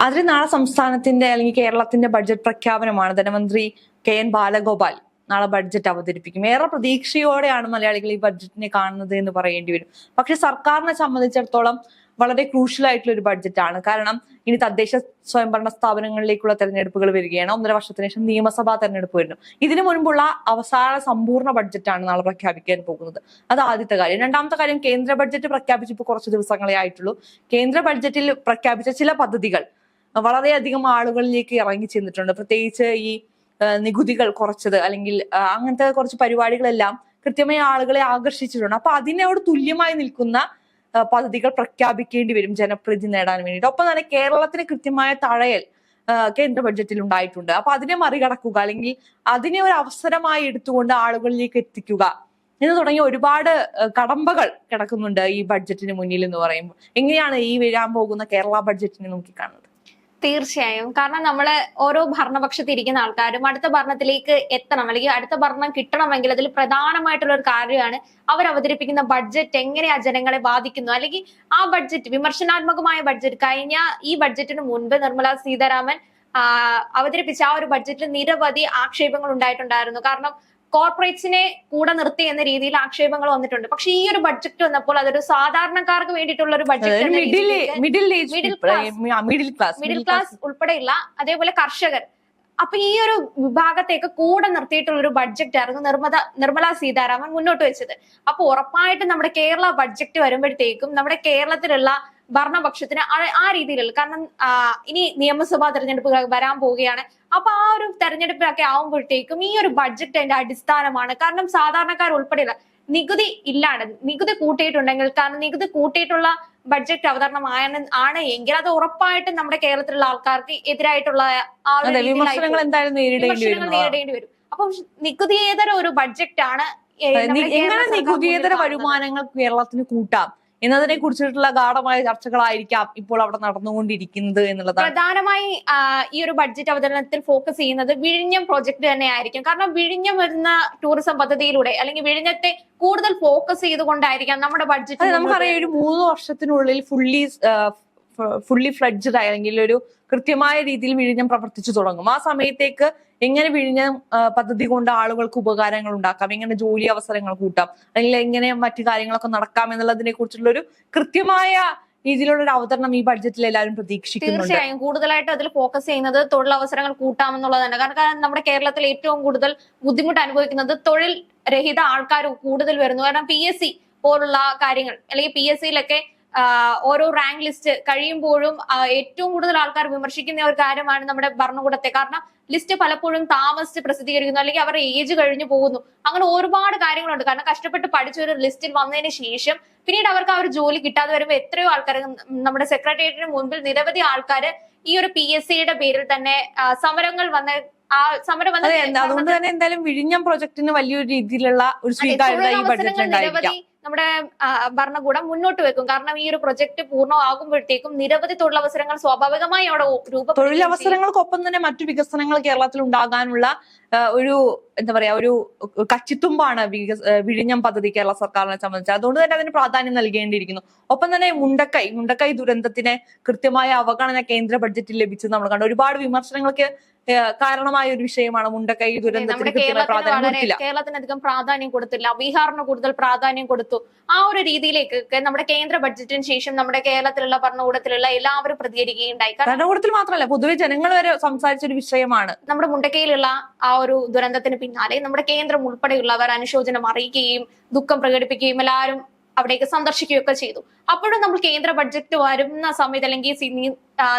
അതിൽ നാളെ സംസ്ഥാനത്തിന്റെ അല്ലെങ്കിൽ കേരളത്തിന്റെ ബഡ്ജറ്റ് പ്രഖ്യാപനമാണ്. ധനമന്ത്രി കെ എൻ ബാലഗോപാൽ നാളെ ബഡ്ജറ്റ് അവതരിപ്പിക്കും. ഏറെ പ്രതീക്ഷയോടെയാണ് മലയാളികൾ ഈ ബഡ്ജറ്റിനെ കാണുന്നത് എന്ന് പറയേണ്ടി വരും. പക്ഷെ സർക്കാരിനെ സംബന്ധിച്ചിടത്തോളം വളരെ ക്രൂഷ്യൽ ആയിട്ടുള്ള ഒരു ബഡ്ജറ്റാണ് കാരണം ഇനി തദ്ദേശ സ്വയംഭരണ സ്ഥാപനങ്ങളിലേക്കുള്ള തെരഞ്ഞെടുപ്പുകൾ വരികയാണ്. ഒന്നര വർഷത്തിന് ശേഷം നിയമസഭാ തെരഞ്ഞെടുപ്പ് വരുന്നു. ഇതിനു മുൻപുള്ള അവസാന സമ്പൂർണ ബഡ്ജറ്റാണ് നാളെ പ്രഖ്യാപിക്കാൻ പോകുന്നത്. അത് ആദ്യത്തെ കാര്യം. രണ്ടാമത്തെ കാര്യം കേന്ദ്ര ബഡ്ജറ്റ് പ്രഖ്യാപിച്ചിപ്പോൾ കുറച്ച് ദിവസങ്ങളെ ആയിട്ടുള്ളൂ. കേന്ദ്ര ബഡ്ജറ്റിൽ പ്രഖ്യാപിച്ച ചില പദ്ധതികൾ വളരെയധികം ആളുകളിലേക്ക് ഇറങ്ങി ചെന്നിട്ടുണ്ട്. പ്രത്യേകിച്ച് ഈ നികുതികൾ കുറച്ചത് അല്ലെങ്കിൽ അങ്ങനത്തെ കുറച്ച് പരിപാടികളെല്ലാം കൃത്യമായി ആളുകളെ ആകർഷിച്ചിട്ടുണ്ട്. അപ്പൊ അതിനോട് തുല്യമായി നിൽക്കുന്ന പദ്ധതികൾ പ്രഖ്യാപിക്കേണ്ടി വരും ജനപ്രീതി നേടാൻ വേണ്ടിയിട്ട്. ഒപ്പം തന്നെ കേരളത്തിന് കൃത്യമായ തഴയൽ കേന്ദ്ര ബഡ്ജറ്റിൽ ഉണ്ടായിട്ടുണ്ട്. അപ്പൊ അതിനെ മറികടക്കുക അല്ലെങ്കിൽ അതിനെ ഒരു അവസരമായി എടുത്തുകൊണ്ട് ആളുകളിലേക്ക് എത്തിക്കുക എന്ന് തുടങ്ങിയ ഒരുപാട് കടമ്പകൾ കിടക്കുന്നുണ്ട് ഈ ബഡ്ജറ്റിന് മുന്നിൽ എന്ന് പറയുമ്പോൾ. എങ്ങനെയാണ് ഈ വരാൻ പോകുന്ന കേരള ബഡ്ജറ്റിനെ നോക്കിക്കാണുന്നത്? തീർച്ചയായും. കാരണം നമ്മൾ ഓരോ ഭരണപക്ഷത്ത് ഇരിക്കുന്ന ആൾക്കാരും അടുത്ത ഭരണത്തിലേക്ക് എത്തണം അല്ലെങ്കിൽ അടുത്ത ഭരണം കിട്ടണമെങ്കിൽ അതിൽ പ്രധാനമായിട്ടുള്ള ഒരു കാര്യമാണ് അവർ അവതരിപ്പിക്കുന്ന ബഡ്ജറ്റ് എങ്ങനെ ആ ജനങ്ങളെ ബാധിക്കുന്നു. അല്ലെങ്കിൽ ആ ബഡ്ജറ്റ് വിമർശനാത്മകമായ ബഡ്ജറ്റ് കഴിഞ്ഞ ഈ ബഡ്ജറ്റിന് മുൻപ് നിർമ്മല സീതാരാമൻ അവതരിപ്പിച്ച ആ ഒരു ബഡ്ജറ്റിൽ നിരവധി ആക്ഷേപങ്ങൾ ഉണ്ടായിട്ടുണ്ടായിരുന്നു. കാരണം കോർപ്പറേറ്റ്സിനെ കൂടെ നിർത്തി എന്ന രീതിയിൽ ആക്ഷേപങ്ങൾ വന്നിട്ടുണ്ട്. പക്ഷെ ഈ ഒരു ബഡ്ജറ്റ് വന്നപ്പോൾ അതൊരു സാധാരണക്കാർക്ക് വേണ്ടിയിട്ടുള്ള ഒരു budget middle. Middle class middle class ഉൾപ്പെടെയുള്ള അതേപോലെ കർഷകർ. അപ്പൊ ഈ ഒരു വിഭാഗത്തേക്ക് കൂടെ നിർത്തിയിട്ടുള്ള ഒരു ബഡ്ജറ്റ് ആയിരുന്നു നിർമ്മത നിർമ്മല സീതാരാമൻ മുന്നോട്ട് വെച്ചത്. അപ്പൊ ഉറപ്പായിട്ടും നമ്മുടെ കേരള ബഡ്ജറ്റ് വരുമ്പോഴത്തേക്കും നമ്മുടെ കേരളത്തിലുള്ള ഭരണപക്ഷത്തിന് ആ- രീതിയിലല്ല രീതിയിലുള്ള കാരണം ഇനി നിയമസഭാ തെരഞ്ഞെടുപ്പുകൾ വരാൻ പോവുകയാണ്. അപ്പൊ ആ ഒരു തെരഞ്ഞെടുപ്പിലൊക്കെ ആവുമ്പോഴത്തേക്കും ഈ ഒരു ബഡ്ജറ്റ് അതിന്റെ അടിസ്ഥാനമാണ്. കാരണം സാധാരണക്കാർ ഉൾപ്പെടെയുള്ള നികുതി ഇല്ലാണ്ട് നികുതി കൂട്ടിയിട്ടുണ്ടെങ്കിൽ കാരണം നികുതി കൂട്ടിയിട്ടുള്ള ബഡ്ജറ്റ് അവതരണം ആണ് എങ്കിൽ അത് ഉറപ്പായിട്ടും നമ്മുടെ കേരളത്തിലുള്ള ആൾക്കാർക്ക് എതിരായിട്ടുള്ള വിമർശനങ്ങൾ നേരിടേണ്ടി വരും. അപ്പൊ നികുതിയേതര ഒരു ബഡ്ജറ്റ് ആണ് എങ്ങനെ നികുതിയേതര വരുമാനങ്ങൾ കേരളത്തിന് കൂട്ടാം? എന്നതിനെ കുറിച്ചിട്ടുള്ള ഗാഠമായ ചർച്ചകളായിരിക്കാം ഇപ്പോൾ അവിടെ നടന്നുകൊണ്ടിരിക്കുന്നത് എന്നുള്ളതാണ്. പ്രധാനമായി ഈ ഒരു ബഡ്ജറ്റ് അവതരണത്തിൽ ഫോക്കസ് ചെയ്യുന്നത് വിഴിഞ്ഞം പ്രോജക്ട് തന്നെ ആയിരിക്കും കാരണം വിഴിഞ്ഞം വരുന്ന ടൂറിസം പദ്ധതിയിലൂടെ അല്ലെങ്കിൽ വിഴിഞ്ഞത്തെ കൂടുതൽ ഫോക്കസ് ചെയ്തുകൊണ്ടായിരിക്കാം നമ്മുടെ ബഡ്ജറ്റ് നമുക്കറിയാം ഒരു മൂന്ന് വർഷത്തിനുള്ളിൽ ഫുള്ളി ഫുള്ളി ഫ്ലഡ്ജഡ് അല്ലെങ്കിൽ ഒരു കൃത്യമായ രീതിയിൽ വിഴിഞ്ഞം പ്രവർത്തിച്ചു തുടങ്ങും. ആ സമയത്തേക്ക് എങ്ങനെ വിഴിഞ്ഞം പദ്ധതി കൊണ്ട് ആളുകൾക്ക് ഉപകാരങ്ങൾ ഉണ്ടാക്കാം? എങ്ങനെ ജോലി അവസരങ്ങൾ കൂട്ടാം? അല്ലെങ്കിൽ എങ്ങനെ മറ്റു കാര്യങ്ങളൊക്കെ നടക്കാം എന്നുള്ളതിനെ കുറിച്ചുള്ള ഒരു കൃത്യമായ രീതിയിലുള്ള ഒരു അവതരണം ഈ ബഡ്ജറ്റിൽ എല്ലാവരും പ്രതീക്ഷിക്കുന്നുണ്ട്. തീർച്ചയായും. കൂടുതലായിട്ട് അതിൽ ഫോക്കസ് ചെയ്യുന്നത് തൊഴിലവസരങ്ങൾ കൂട്ടാം എന്നുള്ളതാണ്. കാരണം നമ്മുടെ കേരളത്തിൽ ഏറ്റവും കൂടുതൽ ബുദ്ധിമുട്ട് അനുഭവിക്കുന്നത് തൊഴിൽ രഹിത ആൾക്കാർ കൂടുതൽ വരുന്നു. കാരണം പി എസ് സി പോലുള്ള കാര്യങ്ങൾ അല്ലെങ്കിൽ പി എസ് സിയിലൊക്കെ ഓരോ റാങ്ക് ലിസ്റ്റ് കഴിയുമ്പോഴും ഏറ്റവും കൂടുതൽ ആൾക്കാർ വിമർശിക്കുന്ന ഒരു കാര്യമാണ് നമ്മുടെ ഭരണകൂടത്തെ. കാരണം ലിസ്റ്റ് പലപ്പോഴും താമസിച്ച് പ്രസിദ്ധീകരിക്കുന്നു അല്ലെങ്കിൽ അവരുടെ ഏജ് കഴിഞ്ഞു പോകുന്നു. അങ്ങനെ ഒരുപാട് കാര്യങ്ങളുണ്ട്. കാരണം കഷ്ടപ്പെട്ട് പഠിച്ച ഒരു ലിസ്റ്റിൽ വന്നതിന് ശേഷം പിന്നീട് അവർക്ക് ആ ഒരു ജോലി കിട്ടാതെ വരുമ്പോൾ എത്രയോ ആൾക്കാർ നമ്മുടെ സെക്രട്ടേറിയറ്റിന് മുൻപിൽ നിരവധി ആൾക്കാര് ഈ ഒരു പി എസ് സിയുടെ പേരിൽ തന്നെ സമരങ്ങൾ വന്ന ആ സമരം വന്നത് അതുകൊണ്ട് തന്നെ എന്തായാലും വിഴിഞ്ഞം പ്രൊജക്ടിന് വലിയൊരു രീതിയിലുള്ള ഒരു സ്വീകാര്യത ഈ നിരവധി നമ്മുടെ ഭരണകൂടം മുന്നോട്ട് വെക്കും. കാരണം ഈ ഒരു പ്രൊജക്ട് പൂർണമാകുമ്പോഴത്തേക്കും നിരവധി തൊഴിലവസരങ്ങൾ സ്വാഭാവികമായി അവിടെ രൂപ. തൊഴിലവസരങ്ങൾക്കൊപ്പം തന്നെ മറ്റു വികസനങ്ങൾ കേരളത്തിൽ ഉണ്ടാകാനുള്ള ഒരു എന്താ പറയാ ഒരു കച്ചിത്തുമ്പാണ് വിഴിഞ്ഞം പദ്ധതി കേരള സർക്കാരിനെ സംബന്ധിച്ച്. അതുകൊണ്ട് തന്നെ അതിന് പ്രാധാന്യം നൽകേണ്ടിയിരിക്കുന്നു. ഒപ്പം തന്നെ മുണ്ടക്കൈ മുണ്ടക്കൈ ദുരന്തത്തിന് കൃത്യമായ അവഗണന കേന്ദ്ര ബഡ്ജറ്റിൽ ലഭിച്ചത് നമ്മൾ കണ്ടു. ഒരുപാട് വിമർശനങ്ങൾക്ക് കാരണമായ ഒരു വിഷയമാണ് മുണ്ടക്കൈ ദുരന്തത്തിന് കേരളത്തിന് അധികം പ്രാധാന്യം കൊടുത്തില്ല. ബീഹാറിന് കൂടുതൽ പ്രാധാന്യം കൊടുത്തു ആ ഒരു രീതിയിലേക്ക് നമ്മുടെ കേന്ദ്ര ബഡ്ജറ്റിന് ശേഷം നമ്മുടെ കേരളത്തിലുള്ള ഭരണകൂടത്തിലുള്ള എല്ലാവരും പ്രതികരിക്കുകയുണ്ടായി. ഭരണകൂടത്തിൽ മാത്രമല്ല പൊതുവെ ജനങ്ങൾ വരെ സംസാരിച്ച ഒരു വിഷയമാണ്. നമ്മുടെ മുണ്ടക്കയിലുള്ള ആ ഒരു ദുരന്തത്തിന് പിന്നാലെ നമ്മുടെ കേന്ദ്രം ഉൾപ്പെടെയുള്ളവർ അനുശോചനം അറിയിക്കുകയും ദുഃഖം പ്രകടിപ്പിക്കുകയും എല്ലാവരും അവിടേക്ക് സന്ദർശിക്കുകയൊക്കെ ചെയ്തു. അപ്പോഴും നമ്മൾ കേന്ദ്ര ബഡ്ജറ്റ് വരുന്ന സമയത്ത് അല്ലെങ്കിൽ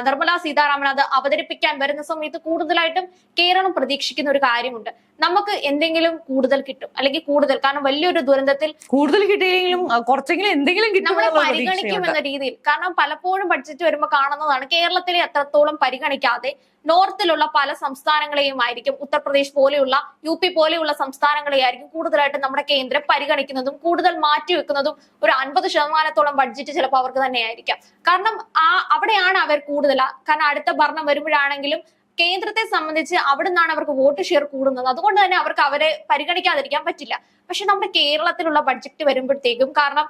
നിർമ്മലാ സീതാരാമൻ അത് അവതരിപ്പിക്കാൻ വരുന്ന സമയത്ത് കൂടുതലായിട്ടും കേരളം പ്രതീക്ഷിക്കുന്ന ഒരു കാര്യമുണ്ട്. നമുക്ക് എന്തെങ്കിലും കൂടുതൽ കിട്ടും അല്ലെങ്കിൽ കൂടുതൽ കാരണം വലിയൊരു ദുരന്തത്തിൽ കൂടുതൽ കിട്ടിയെങ്കിലും കുറച്ചെങ്കിലും എന്തെങ്കിലും നമ്മളെ നമ്മൾ പരിഗണിക്കും എന്ന രീതിയിൽ. കാരണം പലപ്പോഴും ബഡ്ജറ്റ് വരുമ്പോൾ കാണുന്നതാണ് കേരളത്തിലെ അത്രത്തോളം പരിഗണിക്കാതെ നോർത്തിലുള്ള പല സംസ്ഥാനങ്ങളെയും ആയിരിക്കും ഉത്തർപ്രദേശ് പോലെയുള്ള യു പി പോലെയുള്ള സംസ്ഥാനങ്ങളെ ആയിരിക്കും കൂടുതലായിട്ട് നമ്മുടെ കേന്ദ്രം പരിഗണിക്കുന്നതും കൂടുതൽ മാറ്റിവെക്കുന്നതും ഒരു അൻപത് ശതമാനത്തോളം ബഡ്ജറ്റ് ചിലപ്പോൾ അവർക്ക് തന്നെയായിരിക്കാം. കാരണം ആ അവിടെയാണ് അവർ കൂടുതൽ കാരണം അടുത്ത ഭരണം വരുമ്പോഴാണെങ്കിലും കേന്ദ്രത്തെ സംബന്ധിച്ച് അവിടെ നിന്നാണ് അവർക്ക് വോട്ട് ഷെയർ കൂടുന്നത്. അതുകൊണ്ട് തന്നെ അവർക്ക് അവരെ പരിഗണിക്കാതിരിക്കാൻ പറ്റില്ല. പക്ഷെ നമ്മുടെ കേരളത്തിലുള്ള ബഡ്ജറ്റ് വരുമ്പോഴത്തേക്കും കാരണം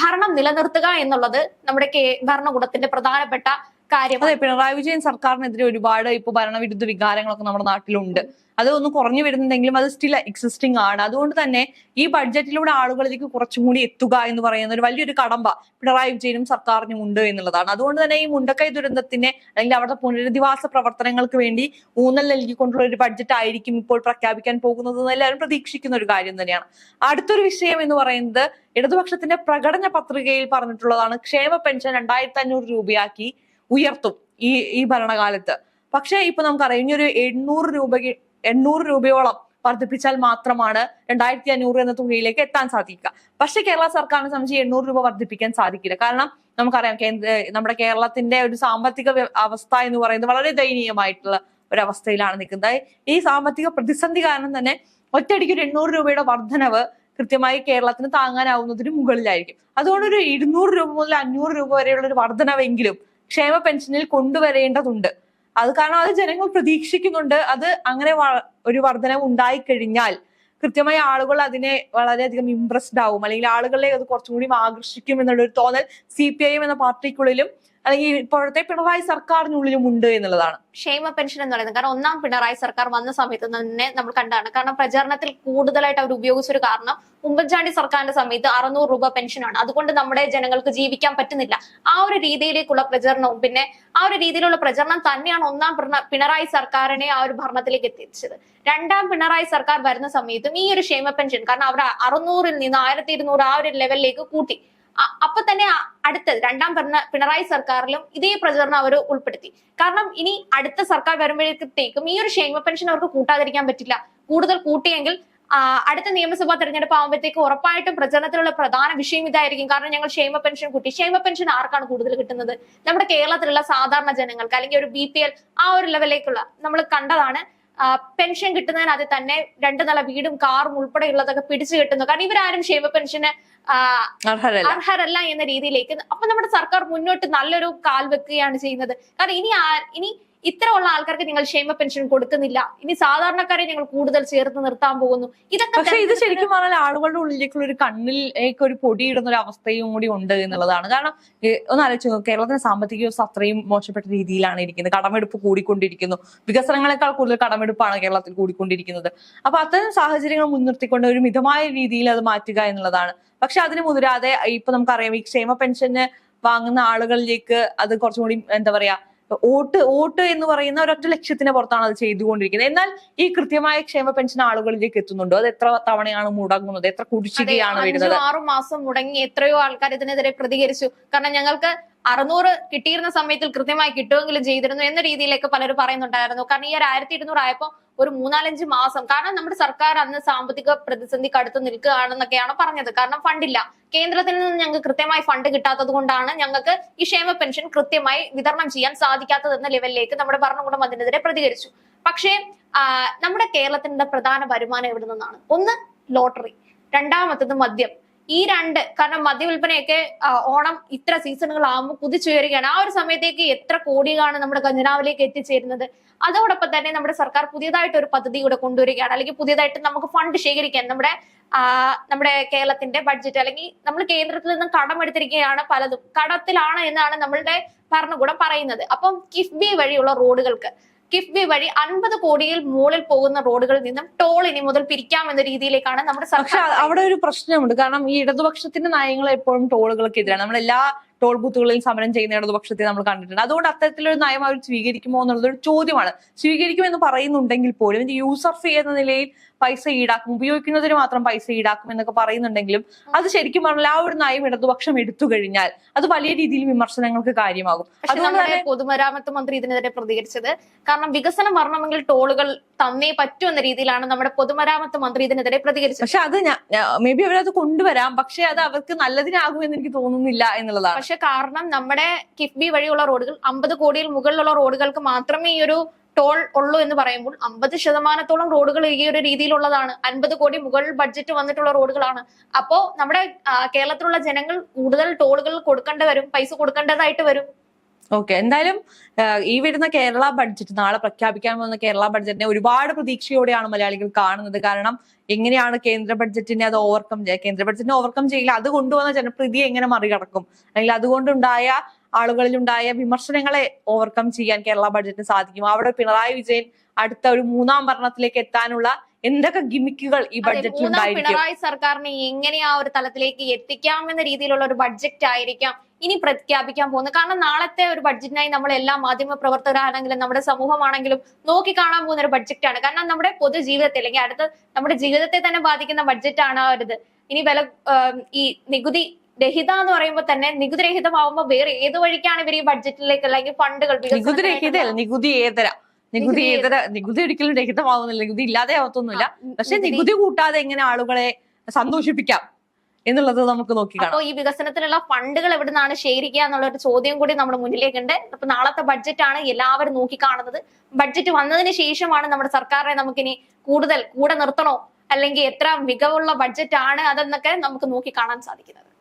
ഭരണം നിലനിർത്തുക എന്നുള്ളത് നമ്മുടെ ഭരണകൂടത്തിന്റെ പ്രധാനപ്പെട്ട കാര്യമാണ്. അതെ പിണറായി വിജയൻ സർക്കാരിനെതിരെ ഒരുപാട് ഇപ്പൊ ഭരണവിരുദ്ധ വികാരങ്ങളൊക്കെ നമ്മുടെ നാട്ടിലുണ്ട്. അത് ഒന്ന് കുറഞ്ഞു വരുന്നുണ്ടെങ്കിലും അത് സ്റ്റിൽ എക്സിസ്റ്റിംഗ് ആണ്. അതുകൊണ്ട് തന്നെ ഈ ബഡ്ജറ്റിലൂടെ ആളുകളിലേക്ക് കുറച്ചും കൂടി എത്തുക എന്ന് പറയുന്ന ഒരു വലിയൊരു കടമ്പ പിണറായി വിജയനും സർക്കാരിനും ഉണ്ട് എന്നുള്ളതാണ്. അതുകൊണ്ട് തന്നെ ഈ മുണ്ടക്കൈ ദുരന്തത്തിന് അല്ലെങ്കിൽ അവരുടെ പുനരധിവാസ പ്രവർത്തനങ്ങൾക്ക് വേണ്ടി ഊന്നൽ നൽകിക്കൊണ്ടുള്ള ഒരു ബഡ്ജറ്റ് ആയിരിക്കും ഇപ്പോൾ പ്രഖ്യാപിക്കാൻ പോകുന്നത് എന്ന് എല്ലാവരും പ്രതീക്ഷിക്കുന്ന ഒരു കാര്യം തന്നെയാണ്. അടുത്തൊരു വിഷയം എന്ന് പറയുന്നത് ഇടതുപക്ഷത്തിന്റെ പ്രകടന പത്രികയിൽ പറഞ്ഞിട്ടുള്ളതാണ്. ക്ഷേമ പെൻഷൻ രണ്ടായിരത്തി അഞ്ഞൂറ് രൂപയാക്കി ഉയർത്തും ഈ ഈ ഭരണകാലത്ത്. പക്ഷേ ഇപ്പൊ നമുക്കറിയാം ഒരു എണ്ണൂറ് രൂപയ്ക്ക് എണ്ണൂറ് രൂപയോളം വർദ്ധിപ്പിച്ചാൽ മാത്രമാണ് രണ്ടായിരത്തി അഞ്ഞൂറ് എന്ന തുകയിലേക്ക് എത്താൻ സാധിക്കുക. പക്ഷെ കേരള സർക്കാരിനെ സംബന്ധിച്ച് എണ്ണൂറ് രൂപ വർദ്ധിപ്പിക്കാൻ സാധിക്കില്ല. കാരണം നമുക്കറിയാം കേന്ദ്ര നമ്മുടെ കേരളത്തിന്റെ ഒരു സാമ്പത്തിക അവസ്ഥ എന്ന് പറയുന്നത് വളരെ ദയനീയമായിട്ടുള്ള ഒരവസ്ഥയിലാണ് നിൽക്കുന്നത്. ഈ സാമ്പത്തിക പ്രതിസന്ധി കാരണം തന്നെ ഒറ്റയടിക്ക് ഒരു എണ്ണൂറ് രൂപയുടെ വർധനവ് കൃത്യമായി കേരളത്തിന് താങ്ങാനാവുന്നതിന് മുകളിലായിരിക്കും. അതുകൊണ്ട് ഒരു ഇരുന്നൂറ് രൂപ മുതൽ അഞ്ഞൂറ് രൂപ വരെയുള്ള ഒരു വർധനവെങ്കിലും ക്ഷേമ പെൻഷനിൽ കൊണ്ടുവരേണ്ടതുണ്ട്. അത് കാരണം അത് ജനങ്ങൾ പ്രതീക്ഷിക്കുന്നുണ്ട്. അത് അങ്ങനെ ഒരു വർധനവ് ഉണ്ടായിക്കഴിഞ്ഞാൽ കൃത്യമായി ആളുകൾ അതിനെ വളരെയധികം ഇംപ്രസ്ഡ് ആവും. അല്ലെങ്കിൽ ആളുകളെ അത് കുറച്ചും കൂടി ആകർഷിക്കും എന്നുള്ള ഒരു തോന്നൽ സി പി ഐ എം എന്ന പാർട്ടിക്കുള്ളിലും അല്ലെങ്കിൽ ഇപ്പോഴത്തെ പിണറായി സർക്കാരിനുള്ളിലും ഉണ്ട് എന്നുള്ളതാണ്. ക്ഷേമ പെൻഷൻ എന്ന് പറയുന്നത്. കാരണം ഒന്നാം പിണറായി സർക്കാർ വന്ന സമയത്ത് തന്നെ നമ്മൾ കണ്ടാണ്. കാരണം പ്രചാരണത്തിൽ കൂടുതലായിട്ട് അവർ ഉപയോഗിച്ചൊരു കാരണം ഉമ്മൻചാണ്ടി സർക്കാരിന്റെ സമയത്ത് അറുന്നൂറ് രൂപ പെൻഷനാണ്. അതുകൊണ്ട് നമ്മുടെ ജനങ്ങൾക്ക് ജീവിക്കാൻ പറ്റുന്നില്ല. ആ ഒരു രീതിയിലേക്കുള്ള പ്രചരണവും പിന്നെ ആ ഒരു രീതിയിലുള്ള പ്രചരണം തന്നെയാണ് ഒന്നാം പിണറായി സർക്കാരിനെ ആ ഒരു ഭരണത്തിലേക്ക് എത്തിച്ചത്. രണ്ടാം പിണറായി സർക്കാർ വരുന്ന സമയത്തും ഈ ഒരു ക്ഷേമ പെൻഷൻ കാരണം അവർ അറുന്നൂറിൽ നിന്ന് ആയിരത്തി ഇരുന്നൂറ് ആ ഒരു ലെവലിലേക്ക് കൂട്ടി. അപ്പൊ തന്നെ അടുത്ത രണ്ടാം ഭരണ പിണറായി സർക്കാരിലും ഇതേ പ്രചരണം അവർ ഉൾപ്പെടുത്തി. കാരണം ഇനി അടുത്ത സർക്കാർ വരുമ്പോഴത്തേക്കും ഈ ഒരു ക്ഷേമ പെൻഷൻ അവർക്ക് കൂട്ടാതിരിക്കാൻ പറ്റില്ല. കൂടുതൽ കൂട്ടിയെങ്കിൽ അടുത്ത നിയമസഭാ തെരഞ്ഞെടുപ്പ് ആകുമ്പോഴത്തേക്ക് ഉറപ്പായിട്ടും പ്രചരണത്തിലുള്ള പ്രധാന വിഷയം ഇതായിരിക്കും. കാരണം ഞങ്ങൾ ക്ഷേമ പെൻഷൻ കൂട്ടി. ക്ഷേമ പെൻഷൻ ആർക്കാണ് കൂടുതൽ കിട്ടുന്നത്? നമ്മുടെ കേരളത്തിലുള്ള സാധാരണ ജനങ്ങൾക്ക് അല്ലെങ്കിൽ ഒരു ബി ആ ഒരു ലെവലിലേക്കുള്ള നമ്മൾ കണ്ടതാണ്. പെൻഷൻ കിട്ടുന്നതിനകത്ത് തന്നെ രണ്ടു നില വീടും കാറും ഉൾപ്പെടെയുള്ളതൊക്കെ പിടിച്ചു കിട്ടുന്നു. കാരണം ഇവരാരും ക്ഷേമ പെൻഷന് അർഹരല്ല. എന്ന രീതിയിലേക്ക്. അപ്പൊ നമ്മുടെ സർക്കാർ മുന്നോട്ട് നല്ലൊരു കാൽ വെക്കുകയാണ് ചെയ്യുന്നത്. കാരണം ഇനി ഇനി ഇത്തരമുള്ള ആൾക്കാർക്ക് നിങ്ങൾ ക്ഷേമ പെൻഷൻ കൊടുക്കുന്നില്ല. ഇനി സാധാരണക്കാരെ ഞങ്ങൾ കൂടുതൽ ചേർത്ത് നിർത്താൻ പോകുന്നു. ഇതൊക്കെ പക്ഷേ ഇത് ശരിക്കും പറഞ്ഞാൽ ആളുകളുടെ ഉള്ളിലേക്കുള്ള ഒരു കണ്ണിലേക്ക് ഒരു പൊടിയിടുന്ന ഒരു അവസ്ഥയും കൂടി ഉണ്ട് എന്നുള്ളതാണ്. കാരണം ഒന്ന് ആലോചിച്ച് കേരളത്തിന്റെ സാമ്പത്തിക വ്യവസ്ഥ അത്രയും മോശപ്പെട്ട രീതിയിലാണ് ഇരിക്കുന്നത്. കടമെടുപ്പ് കൂടിക്കൊണ്ടിരിക്കുന്നു. വികസനങ്ങളെക്കാൾ കൂടുതൽ കടമെടുപ്പാണ് കേരളത്തിൽ കൂടിക്കൊണ്ടിരിക്കുന്നത്. അപ്പൊ അത്തരം സാഹചര്യങ്ങൾ മുൻനിർത്തിക്കൊണ്ട് ഒരു മിതമായ രീതിയിൽ അത് മാറ്റുക എന്നുള്ളതാണ്. പക്ഷെ അതിന് മുതിരാതെ ഇപ്പൊ നമുക്കറിയാം ഈ ക്ഷേമ പെൻഷന് വാങ്ങുന്ന ആളുകളിലേക്ക് അത് കുറച്ചുകൂടി എന്താ പറയാ വോട്ട് വോട്ട് എന്ന് പറയുന്ന ഒരൊറ്റ ലക്ഷ്യത്തിന് പുറത്താണ് അത് ചെയ്തുകൊണ്ടിരിക്കുന്നത്. എന്നാൽ ഈ കൃത്യമായ ക്ഷേമ പെൻഷൻ ആളുകളിലേക്ക് എത്തുന്നുണ്ടോ. അത് എത്ര തവണയാണ് മുടങ്ങുന്നത്? എത്ര കുടിശ്ശികയാണ് വരുന്നത്? ആറും മാസം മുടങ്ങി എത്രയോ ആൾക്കാർ ഇതിനെതിരെ പ്രതികരിച്ചു. കാരണം ഞങ്ങൾക്ക് അറുന്നൂറ് കിട്ടിയിരുന്ന സമയത്തിൽ കൃത്യമായി കിട്ടുമെങ്കിലും ചെയ്തിരുന്നു എന്ന രീതിയിലേക്ക് പലരും പറയുന്നുണ്ടായിരുന്നു. കാരണം ഈ ഒരു ആയിരത്തി ഇരുന്നൂറ് ആയപ്പോ ഒരു മൂന്നാലഞ്ച് മാസം. കാരണം നമ്മുടെ സർക്കാർ അന്ന് സാമ്പത്തിക പ്രതിസന്ധി കടുത്ത് നിൽക്കുകയാണെന്നൊക്കെയാണ് പറഞ്ഞത്. കാരണം ഫണ്ടില്ല. കേന്ദ്രത്തിൽ നിന്ന് ഞങ്ങൾക്ക് കൃത്യമായി ഫണ്ട് കിട്ടാത്തത് കൊണ്ടാണ് ഞങ്ങൾക്ക് ഈ ക്ഷേമ പെൻഷൻ കൃത്യമായി വിതരണം ചെയ്യാൻ സാധിക്കാത്തതെന്ന ലെവലിലേക്ക് നമ്മുടെ ഭരണകൂടം അതിനെതിരെ പ്രതികരിച്ചു. പക്ഷേ നമ്മുടെ കേരളത്തിന്റെ പ്രധാന വരുമാനം എവിടെ നിന്നാണ്? ഒന്ന് ലോട്ടറി രണ്ടാമത്തത് മദ്യം. ഈ രണ്ട് കാരണം മദ്യവിൽപ്പനയൊക്കെ ഓണം ഇത്ര സീസണുകളാകുമ്പോൾ കുതിച്ചുയരുകയാണ് ആ ഒരു സമയത്തേക്ക് എത്ര കോടികളാണ് നമ്മുടെ ഖജനാവിലേക്ക് എത്തിച്ചേരുന്നത്? അതോടൊപ്പം തന്നെ നമ്മുടെ സർക്കാർ പുതിയതായിട്ട് ഒരു പദ്ധതി കൂടെ കൊണ്ടുവരികയാണ്. അല്ലെങ്കിൽ പുതിയതായിട്ട് നമുക്ക് ഫണ്ട് ശേഖരിക്കാൻ നമ്മുടെ നമ്മുടെ കേരളത്തിന്റെ ബഡ്ജറ്റ് അല്ലെങ്കിൽ നമ്മൾ കേന്ദ്രത്തിൽ നിന്നും കടമെടുത്തിരിക്കുകയാണ് പലതും. കടത്തിലാണ് എന്നാണ് നമ്മളുടെ ഭരണകൂടം പറയുന്നത്. അപ്പം കിഫ്ബി വഴിയുള്ള റോഡുകൾക്ക് കിഫ്ബി വഴി അൻപത് കോടിയിൽ മുകളിൽ പോകുന്ന റോഡുകളിൽ നിന്നും ടോൾ ഇനി മുതൽ പിരിക്കാമെന്ന രീതിയിലേക്കാണ് നമ്മുടെ സർക്കാർ അവിടെ ഒരു പ്രശ്നമുണ്ട്. കാരണം ഈ ഇടതുപക്ഷത്തിന്റെ നയങ്ങൾ എപ്പോഴും ടോളുകൾക്കെതിരാണ് നമ്മൾ എല്ലാ ടോൾ ബൂത്തുകളിൽ സമരം ചെയ്യുന്ന ഇടതുപക്ഷത്തെ നമ്മൾ കണ്ടിട്ടുണ്ട്. അതുകൊണ്ട് അത്തരത്തിലൊരു നയം അവർ സ്വീകരിക്കുമോ എന്നുള്ളത് ഒരു ചോദ്യമാണ്. സ്വീകരിക്കുമെന്ന് പറയുന്നുണ്ടെങ്കിൽ പോലും യൂസർ ഫീ എന്ന നിലയിൽ പൈസ ഈടാക്കും ഉപയോഗിക്കുന്നതിന് മാത്രം പൈസ ഈടാക്കും എന്നൊക്കെ പറയുന്നുണ്ടെങ്കിലും അത് ശരിക്കും പറഞ്ഞാൽ ആ ഒരു നയം ഇടതുപക്ഷം എടുത്തു കഴിഞ്ഞാൽ അത് വലിയ രീതിയിൽ വിമർശനങ്ങൾക്ക് കാര്യമാകും. അത് അതുകൊണ്ട് പൊതുമരാമത്ത് മന്ത്രി ഇതിനെതിരെ പ്രതികരിച്ചത് കാരണം വികസനം വരണമെങ്കിൽ ടോളുകൾ തന്നേ പറ്റൂ എന്ന രീതിയിലാണ് നമ്മുടെ പൊതുമരാമത്ത് മന്ത്രി ഇതിനെതിരെ പ്രതികരിച്ചത്. പക്ഷെ അത് മേ ബി അവരത് കൊണ്ടുവരാം പക്ഷെ അത് അവർക്ക് നല്ലതിനാകും എന്ന് എനിക്ക് തോന്നുന്നില്ല എന്നുള്ളതാണ്. പക്ഷെ കാരണം നമ്മുടെ കിഫ്ബി വഴിയുള്ള റോഡുകൾ അമ്പത് കോടിയിൽ മുകളിലുള്ള റോഡുകൾക്ക് മാത്രമേ ഈ ഒരു ടോൾ ഉള്ളൂ എന്ന് പറയുമ്പോൾ അമ്പത് ശതമാനത്തോളം റോഡുകൾ ഈ ഒരു രീതിയിലുള്ളതാണ്. അൻപത് കോടി മുകളിൽ ബഡ്ജറ്റ് വന്നിട്ടുള്ള റോഡുകളാണ്. അപ്പോ നമ്മുടെ കേരളത്തിലുള്ള ജനങ്ങൾ കൂടുതൽ ടോളുകൾ കൊടുക്കേണ്ടി വരും പൈസ കൊടുക്കേണ്ടതായിട്ട് വരും. ഓക്കെ എന്തായാലും ഈ വരുന്ന കേരള ബഡ്ജറ്റ് നാളെ പ്രഖ്യാപിക്കാൻ പോകുന്ന കേരള ബഡ്ജറ്റിനെ ഒരുപാട് പ്രതീക്ഷയോടെയാണ് മലയാളികൾ കാണുന്നത്. കാരണം എങ്ങനെയാണ് കേന്ദ്ര ബഡ്ജറ്റിനെ അത് ഓവർകം ചെയ്യുക കേന്ദ്ര ബഡ്ജറ്റിനെ ഓവർകം ചെയ്യില്ല അത് കൊണ്ടുവന്ന ജനപ്രീതിയെ എങ്ങനെ മറികടക്കും? അല്ലെങ്കിൽ അതുകൊണ്ടുണ്ടായ ആളുകളിലുണ്ടായ വിമർശനങ്ങളെ ഓവർകം ചെയ്യാൻ കേരള ബഡ്ജറ്റിന് സാധിക്കും. അവിടെ പിണറായി വിജയൻ അടുത്ത ഒരു മൂന്നാം ഭരണത്തിലേക്ക് എത്താനുള്ള എന്തൊക്കെ ഗിമിക്കുകൾ ഈ ബഡ്ജറ്റിൽ പിണറായി സർക്കാരിനെ എങ്ങനെ ആ ഒരു തലത്തിലേക്ക് എത്തിക്കാം എന്ന രീതിയിലുള്ള ഒരു ബഡ്ജറ്റ് ആയിരിക്കാം ഇനി പ്രഖ്യാപിക്കാൻ പോകുന്നത്. കാരണം നാളത്തെ ഒരു ബഡ്ജറ്റിനായി നമ്മൾ എല്ലാ മാധ്യമ പ്രവർത്തകരാണെങ്കിലും നമ്മുടെ സമൂഹമാണെങ്കിലും നോക്കി കാണാൻ പോകുന്ന ഒരു ബഡ്ജറ്റാണ് കാരണം നമ്മുടെ പൊതുജീവിതത്തെ അല്ലെങ്കിൽ അടുത്ത നമ്മുടെ ജീവിതത്തെ തന്നെ ബാധിക്കുന്ന ബഡ്ജറ്റ് ആ ഒരു ഇനി വില ഈ നികുതി രഹിത എന്ന് പറയുമ്പോൾ തന്നെ നികുതി രഹിതമാവുമ്പോൾ വേറെ ഏത് വഴിക്കാണ് ഇവർ ഈ ബഡ്ജറ്റിലേക്ക് അല്ലെങ്കിൽ ഫണ്ടുകൾ നികുതി രഹിത നികുതി ഏതര? നികുതി ഇതര നികുതി ഒരിക്കലും രഹിതമാവുന്നില്ല. നികുതി ഇല്ലാതെ ആവത്തൊന്നുമില്ല പക്ഷെ നികുതി- കൂട്ടാതെ എങ്ങനെ ആളുകളെ സന്തോഷിപ്പിക്കാം എന്നുള്ളത് നമുക്ക് നോക്കി കാണാം. അപ്പോ ഈ വികസനത്തിനുള്ള ഫണ്ടുകൾ എവിടെ നിന്നാണ് ശേഖരിക്കുക എന്നുള്ള ഒരു ചോദ്യം കൂടി നമ്മുടെ മുന്നിലേക്കുണ്ട്. അപ്പൊ നാളത്തെ ബഡ്ജറ്റ് ആണ് എല്ലാവരും നോക്കി കാണുന്നത് ബഡ്ജറ്റ് വന്നതിന് ശേഷമാണ് നമ്മുടെ സർക്കാരിനെ നമുക്കിനി കൂടുതൽ കൂടെ നിർത്തണോ? അല്ലെങ്കിൽ എത്ര മികവുള്ള ബഡ്ജറ്റ് ആണ് അതെന്നൊക്കെ നമുക്ക് നോക്കി കാണാൻ സാധിക്കുന്നത്.